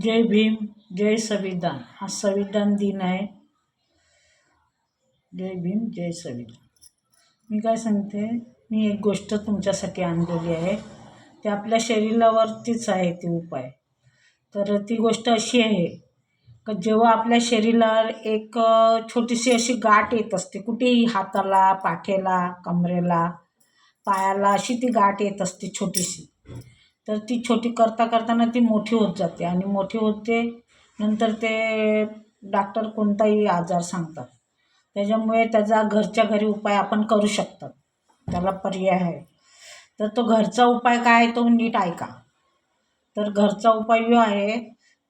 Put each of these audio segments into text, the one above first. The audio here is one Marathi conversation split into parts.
जय भीम जय संविधान. हा संविधान दिन आहे. जय भीम जय संविधान. मी काय सांगते मी एक गोष्ट तुमच्यासाठी आणलेली आहे. ते आपल्या शरीरावरतीच आहे ते उपाय. तर ती गोष्ट अशी आहे का जेव्हा आपल्या शरीरावर एक छोटीशी अशी गाठ येत असते कुठेही हाताला पाठेला कमरेला पायाला अशी ती गाठ येत असते छोटीशी. तर ती छोटी करता करताना ती मोठी होत जाते आणि मोठी होते नंतर ते डॉक्टर कोणताही आजार सांगतात. त्याच्यामुळे त्याचा घरच्या घरी उपाय आपण करू शकतात. त्याला पर्याय आहे. तर तो घरचा उपाय काय आहे तो नीट ऐका. तर घरचा उपाय जो आहे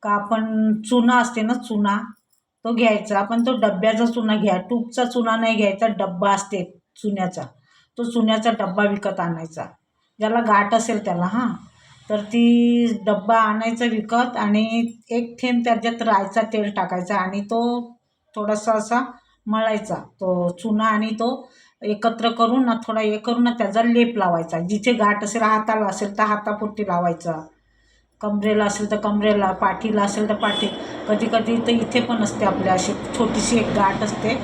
का आपण चुना असते ना चुना तो घ्यायचा. आपण तो डब्याचा चुना घ्या. टूपचा चुना नाही घ्यायचा डब्बा असते चुन्याचा. तो चुन्याचा डब्बा विकत आणायचा. ज्याला गाठ असेल त्याला हां. तर ती डब्बा आणायचा विकत आणि एक थेंब त्याच्यात रायचा तेल टाकायचा आणि तो थोडासा असा मळायचा. तो चुना आणि तो एकत्र करून ना थोडा हे करून ना त्याचा लेप लावायचा. जिथे गाठ असेल हाताला असेल तर हातापुरती लावायचा. कमरेला असेल तर कमरेला पाठीला असेल तर पाठी. कधी कधी तर इथे पण असते आपल्या अशी छोटीशी एक गाठ असते.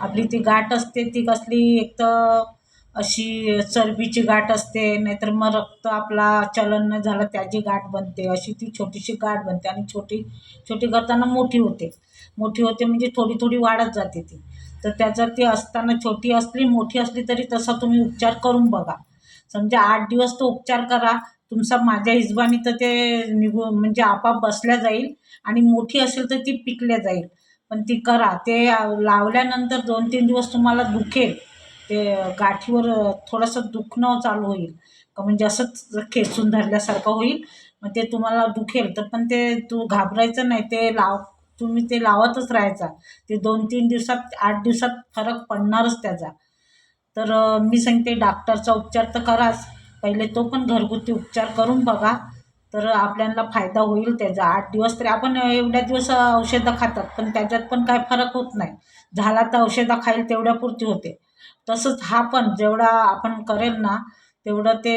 आपली ती गाठ असते ती कसली एक तर अशी चरबीची गाठ असते नाहीतर मग रक्त आपला चलन नाही झालं त्याची गाठ बनते अशी ती छोटीशी गाठ बनते आणि छोटी छोटी करताना मोठी होते. मोठी होते म्हणजे थोडी थोडी वाढत जाते ती. तर त्याचा ती असताना छोटी असली मोठी असली तरी तसा तुम्ही उपचार करून बघा. समजा आठ दिवस तो उपचार करा तुमचा माझ्या हिजबानी तर ते निघू म्हणजे आपाप बसल्या जाईल आणि मोठी असेल तर ती पिकल्या जाईल. पण ती करा ते लावल्यानंतर दोन तीन दिवस तुम्हाला दुखेल. ते गाठीवर थोडंसं दुखणं चालू होईल. का म्हणजे असंच खेचून धरल्यासारखं होईल मग ते तुम्हाला दुखेल. तर पण ते तू घाबरायचं नाही. ते लाव तुम्ही ते लावतच राहायचा. ते दोन तीन दिवसात आठ दिवसात फरक पडणारच त्याचा. तर मी सांगते डॉक्टरचा उपचार तर कराच. पहिले तो पण घरगुती उपचार करून बघा. तर आपल्याला फायदा होईल त्याचा. आठ दिवस तरी आपण एवढ्या दिवस औषधं खातात. पण त्याच्यात पण काय फरक होत नाही. झाला तर औषधं खाईल तेवढ्यापुरती होते. तसंच हा पण जेवढा आपण करेल ना तेवढं ते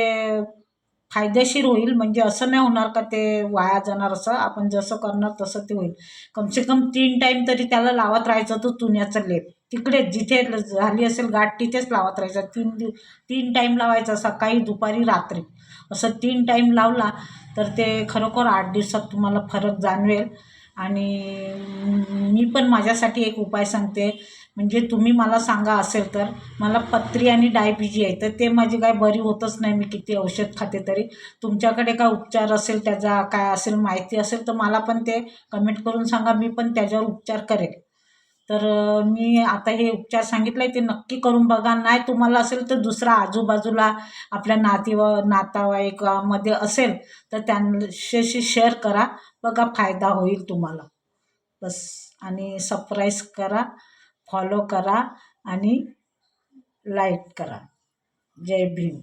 फायदेशीर होईल. म्हणजे असं नाही होणार का ते वाया जाणार असं. आपण जसं करणार तसं ते होईल. कमसे कम तीन टाईम तरी त्याला लावत राहायचं तो चुन्याचं लेप. तिकडे जिथे झाली असेल गाठ तिथेच लावत राहायचं. तीन दिव तीन टाईम लावायचा सकाळी दुपारी रात्री. असं तीन टाईम लावला तर ते खरोखर आठ दिवसात तुम्हाला फरक जाणवेल. आणि मी पण माझ्यासाठी एक उपाय सांगते. म्हणजे तुम्ही मला सांगा असेल तर मला पत्री आणि डायबिजी आहे तर ते माझी काय बरी होतच नाही मी किती औषध खाते तरी. तुमच्याकडे काय उपचार असेल त्याचा काय असेल माहिती असेल तर मला पण ते कमेंट करून सांगा मी पण त्याच्यावर उपचार करेल तर मी आता हे उपचार सांगितलं आहे ते नक्की करून बघा. नाही तुम्हाला असेल तर दुसरा आजूबाजूला आपल्या नातेवा नातावाईकामध्ये असेल तर त्यांच्याशी शेअर करा. बघा फायदा होईल तुम्हाला. बस. आणि सबस्क्राईब करा फॉलो करा आणि लाईक करा. जय भीम.